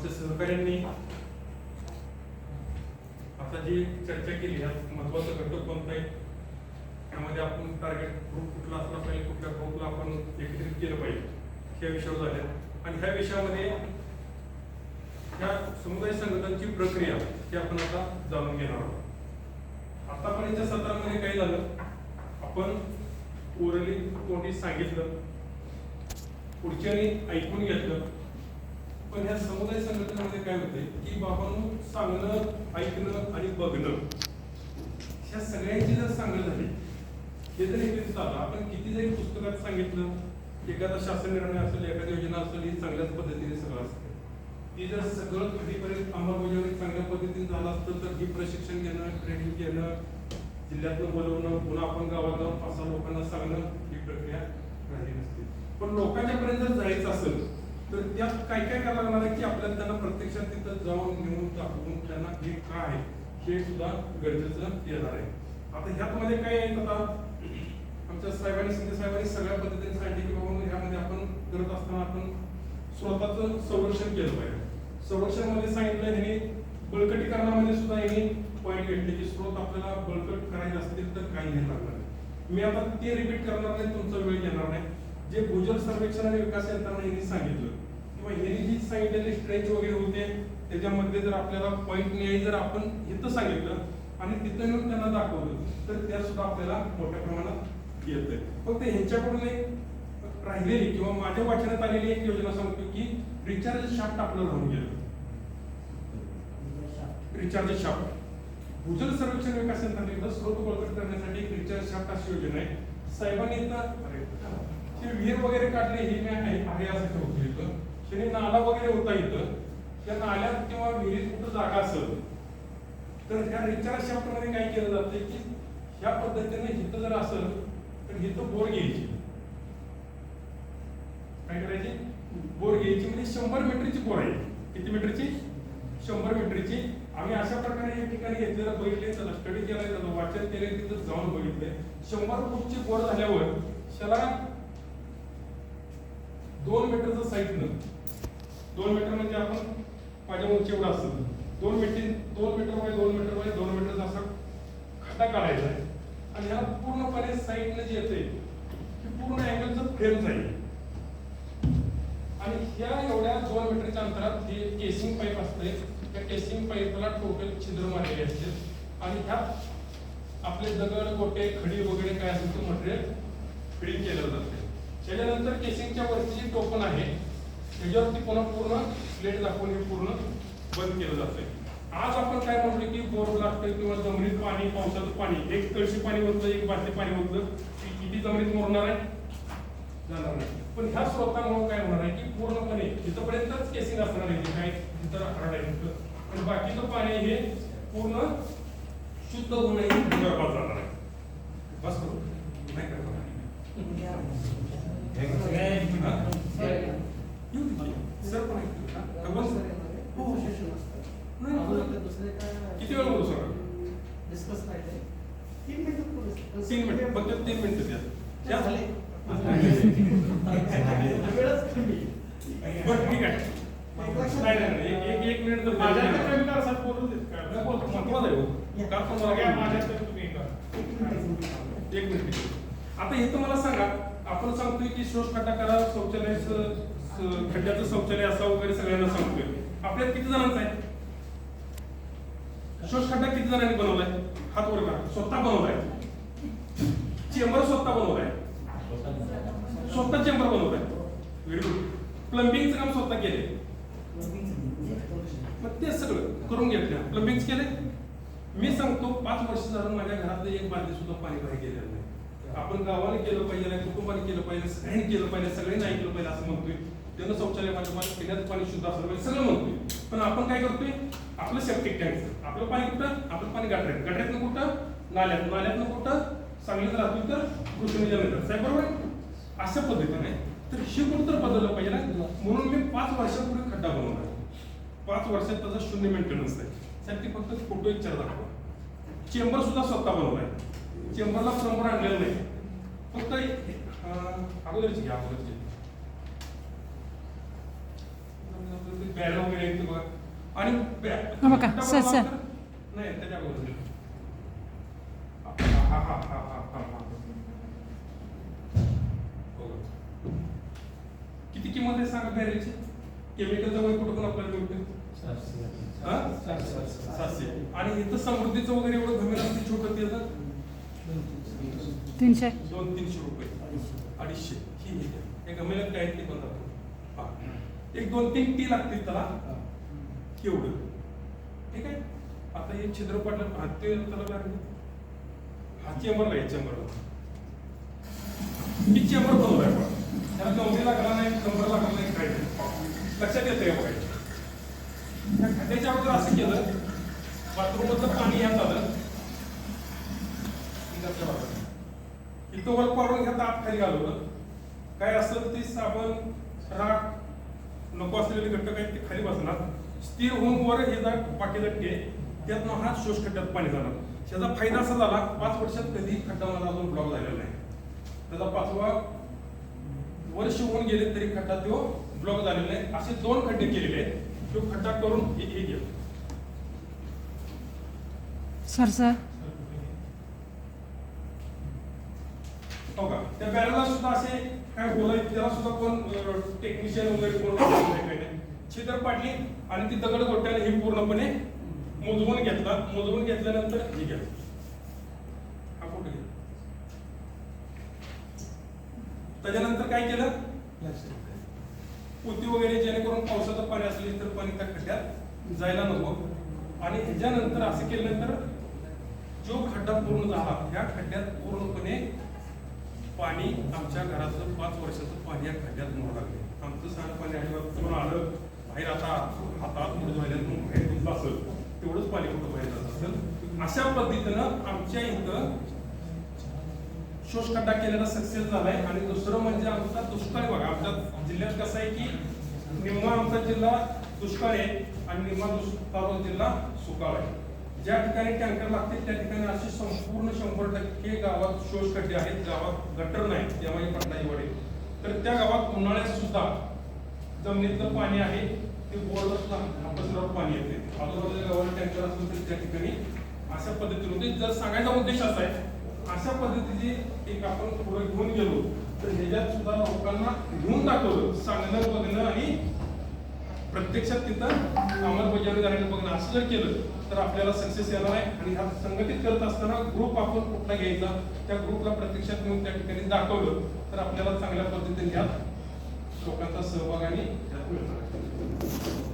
आमच्या सहकाऱ्यांनी आता जी चर्चा केली यात महत्त्वाचा घटक कोणता आहे? त्यामध्ये आपण टार्गेट ग्रुप कुठला असला पाहिजे कुठल्या ग्रुपला आपण एकत्रित केलं पाहिजे ह्या विषयावर झाल्या आणि ह्या विषयामध्ये ह्या समुदाय संघटनांची प्रक्रिया ही आपण आता जाणून घेणार आहोत. आतापर्यंतच्या सत्रामध्ये काय झालं? आपण ओरली कोणी सांगितलं पुढच्यानी ऐकून घेतलं. पण ह्या समुदाय संघटनेमध्ये काय होते की बाबांनो सांगणं ऐकणं आणि बघणं ह्या सगळ्यांची जर सांगणं झाली हे जर एकत्रित झालं आपण किती जरी पुस्तकात सांगितलं एखादा शासन निर्णय असेल एखादी योजना असेल ही चांगल्याच पद्धतीने सगळं असतं. ती जर सगळं कधीपर्यंत अंमलबजावणी चांगल्या पद्धतीने झालं असतं तर ही प्रशिक्षण घेणं ट्रेनिंग घेणं जिल्ह्यातनं बोलवणं पुन्हा आपण गावात जाऊन पाच सहा लोकांना सांगणं ही प्रक्रिया राहिली नसते. पण लोकांच्या पर्यंत जर जायचं असेल तर त्यात काय काय करायला लागणार आहे की आपल्याला त्यांना प्रत्यक्षात तिथं जाऊन नेऊन दाखवून त्यांना हे काय आहे हे सुद्धा गरजेचं येणार आहे. आता ह्यात मध्ये काय आहे आता? आमच्या साहेबांनी शिंदे साहेबांनी सगळ्या पद्धतीने सांगितले की बाबा ह्यामध्ये आपण करत असताना आपण स्वतःचं संरक्षण केलं पाहिजे. संरक्षणमध्ये सांगितलं ह्यांनी बळकटीकरणामध्ये सुद्धा ह्यांनी पॉईंट घेतले की स्रोत आपल्याला बळकट करायचे असतील तर काही नाही लागणार. नाही. मी आता ते रिपीट करणार नाही तुमचा वेळ घेणार नाही. जे भूजल सर्वेक्षण आणि विकास यंत्रणा यांनी सांगितलं किंवा यांनी जी सांगितलेले स्ट्रेच वगैरे होते त्याच्यामध्ये जर आपल्याला पॉईंट न्याय जर आपण इथं सांगितलं आणि तिथं येऊन त्यांना दाखवलं तर त्या सुद्धा आपल्याला मोठ्या प्रमाणात येत फक्त ह्यांच्याकडून एक राहिलेली किंवा माझ्या वाचनात आलेली एक योजना सांगतो की रिचार्ज शाफ्ट आपलं राहून गेलं. रिचार्ज शाफ्ट भूजल सर्वेक्षण विकास यंत्रणेकडे स्रोत बळकट करण्यासाठी एक रिचार्ज शाफ्ट अशी योजना आहे. साहेबांनी हे अरे, विहीर वगैरे काढले हे काय आहे असं ठेवतो इथं. त्याने नाला वगैरे होता इथं. त्या नाल्यात किंवा विहिरीत कुठं जागा असेल. तर ह्या रिचार्ज शाफ्टमध्ये काय केलं जातं की ह्या पद्धतीने हिथं जर असेल तर हिथं बोर घ्यायची. काय करायची? बोर घ्यायची. म्हणजे शंभर मीटरची बोर आहे. किती मीटरची? शंभर मीटरची. आम्ही अशा प्रकारे या ठिकाणी घेतलेलं बघितले त्याला स्टडी केलाय त्याला वाचन केले तिथं जाऊन बघितले शंभर फूटची बोर झाल्यावर त्याला दोन मीटरचं न. दोन मीटर म्हणजे आपण माझ्या उंची एवढा असतं. दोन मीटर दोन मीटर बाय दोन मीटर बाय दोन मीटरचा असा खड्डा काढायचा आहे. आणि ह्या पूर्णपणे साईडनं जे येते की पूर्ण अँगलचं फ्रेम जाईल आणि ह्या एवढ्या दोन मीटरच्या अंतरात हे केसिंग पाईप असते त्या केसिंग पाईपला टोटल छिद्र मारलेले असते. आणि ह्या आपले दगड गोटे खडी वगैरे काय असेल ते मटेरियल फिडिंग केलं जाते त्याच्यानंतर केसिंगच्या वरती जी टोपण आहे त्याच्यावरती पुन्हा पूर्ण प्लेट दाखवून हे पूर्ण बंद केलं जाते आज आपण काय म्हणतो की बोर लागतं किंवा जमिनीत पाणी पावसाचं पाणी एक कळशी पाणी होतं एक बाटली पाणी होतं की किती जमिनीत मोरणार आहे? जाणार नाही. पण ह्या स्रोतांमुळे काय होणार आहे की पूर्णपणे तिथपर्यंतच केसिंग असणार आहे काय तिथं हार्ड आहे तिथं आणि बाकीचं पाणी हे पूर्ण शुद्ध होऊन भूगर्भात जाणार आहे. बस करू. नाही करणार. सर पण बस? हो, नाही, किती वेळ तीन मिनिट फक्त तीन मिनिटं द्या बरं ठीक आहे नाही नाही एक एक मिनिट तर माझ्या द्या. बोलू देत का? का माझ्या तुम्ही एक मिनिट आता हे तुम्हाला सांगा आपण सांगतोय की शोष खड्डा करा शौचालय खड्ड्याचं शौचालय असा वगैरे सगळ्यांना सांगतोय. आपल्यात किती जणांचा आहे? शोष खड्डा किती जणांनी बनवलाय? हात वर करा. स्वतः बनवलाय. चेंबर स्वतः बनवलाय. स्वतः चेंबर बनवलाय. व्हेरी गुड प्लंबिंगचं काम स्वतः केले मग ते सगळं करून घेतलं. प्लंबिंग केले मी सांगतो पाच वर्ष झालं माझ्या घरातलं एक बादली सुद्धा पाणी बाहेर गेलेलं नाही. आपण गावाने केलं पाहिजे नाही कुटुंबाने केलं पाहिजे सगळ्यांनी केलं पाहिजे सगळ्यांनी ऐकलं पाहिजे असं म्हणतोय. त्यांना शौचालय माध्यमात पिण्याचं पाणी शुद्ध असलं पाहिजे सगळं म्हणतोय. पण आपण काय करतोय? आपलं सेप्टिक टँक आपलं पाणी कुठं? आपलं पाणी गाठऱ्यात गाठऱ्यातनं कुठं? नाल्यात. नाल्यातनं कुठं? सांगलीत राहतो तर कृषी मिळतात साहेब बरोबर आहे? अशा पद्धतीने तर हे कुठं तर बदललं पाहिजे ना? म्हणून मी पाच वर्षापूर्वी खड्डा बनवला. पाच वर्षात त्याचा शून्य मेंटेनन्स आहे. साहेब ते फक्त फोटो एक चार दाखवा. चेंबर सुद्धा स्वतः बनवलाय चेंबरला समोर आणलेलं नाही. फक्त अं, अगोदरची घ्या अगोदरची. बॅरल वगैरे बघा आणि बॅ- बघा, खड्डा सर, बनवला सर. तर- नाही त्याच्या अगोदर हा हा हा हा हा हा हा बघा. किती किंमत आहे सांगा बॅरेलची? केमिकलचं वगैरे कुठं पण आपल्याला मिळतं हा? सातशे आणि इथं समृद्धीचं वगैरे एवढं घमेल असते छोटं ते तीनशे. दोन तीनशे रुपये. अडीचशे. ही हे गमेला काय ते पण पहा. एक दोन तीन टी लागतील त्याला. केवढं? ठीक आहे? आता हे छिद्र पडलं हा ते त्याला लागले. हा चेंबर आहे चेंबरला ही चेंबर बनवला आहे बघा. त्याला गवरी लागला नाही नंबर लागला नाही काय लक्षात येतं हे बघायचं त्या खड्ड्याच्या अगोदर असं केलं. बाथरूममधलं पाणी ह्यात आलं इथं वर पाडून घ्या आत खाली घालवलं काय असेल ते साबण राख नको असलेले घटक आहेत ते खाली बसणार. स्थिर होऊन वर हे जर पाठी टे त्यातनं हा शोष खड्ड्यात पाणी जाणार. त्याचा फायदा असा झाला पाच वर्षात कधी खड्डा मला अजून ब्लॉक झालेला नाही. त्याचा पाचवा वर्ष होऊन गेले तरी खड्डा तो ब्लॉक झालेला नाही. असे दोन खड्डे केलेले आहेत. तो खड्डा करून हे घेतो सर सर हो का? त्या बॅरलला सुद्धा असे काय बोलाय त्याला सुद्धा कोण टेक्निशियन वगैरे कोण छिद्र पाडली आणि ती दगड गोट्याने ही पूर्णपणे मोजवून घेतला. मोजवून घेतल्यानंतर हे घ्या. हा कुठे घ्या. त्याच्यानंतर काय केलं? पोती वगैरे जेणेकरून पावसाचं पाणी असले तर पाणी त्या खड्ड्यात जायला नको. आणि ह्याच्यानंतर असं केल्यानंतर जो खड्डा पूर्ण झाला या खड्ड्यात पूर्णपणे पाणी आमच्या घरातलं पाच वर्षाचं पाणी या खड्ड्यात मोड लागले. आमचं सांडपाणी अजिबात पूर्ण आलं. बाहेर आता हातात मुळे झाल्यातून बाहेर तुमचं असेल तेवढंच पाणी कुठं बाहेर जात असेल? अशा पद्धतीनं आमच्या इथं शोषखड्डा केलेला सक्सेस झालाय. आणि दुसरं म्हणजे आमचा दुष्काळ बघा आमच्या जिल्ह्यात कसं आहे की निम्मा आमचा जिल्हा दुष्काळ आहे आणि निम्मा तालुका जिल्हा सुकाळ आहे. ज्या ठिकाणी टँकर लागतील त्या ठिकाणी असे संपूर्ण शंभर टक्के गावात शोष खड्डे आहेत. गावात गटर नाही त्यामुळे पटनाई वडे. तर त्या गावात उन्हाळ्यात सुद्धा जमिनीतलं पाणी आहे ते बोरला सुद्धा हापसरावर पाणी येते. आजूबाजूच्या गावाला टँकर असेल तरी त्या ठिकाणी अशा पद्धतीने जर सांगायचा उद्देश असा आहे अशा पद्धतीची एक आपण पुढे घेऊन गेलो. तर ह्याच्यात सुद्धा लोकांना घेऊन दाखवलं सांगणं बघणं आणि प्रत्यक्षात तिथं अंमलबजावणी करायला बघणं असं जर केलं तर आपल्याला सक्सेस येणार आहे आणि हा संघटित करत असताना ग्रुप आपण कुठला घ्यायचा त्या ग्रुपला प्रत्यक्षात घेऊन त्या ठिकाणी दाखवलं तर आपल्याला चांगल्या पद्धतीने यात लोकांचा सहभाग आणि त्यात मिळणार आहे.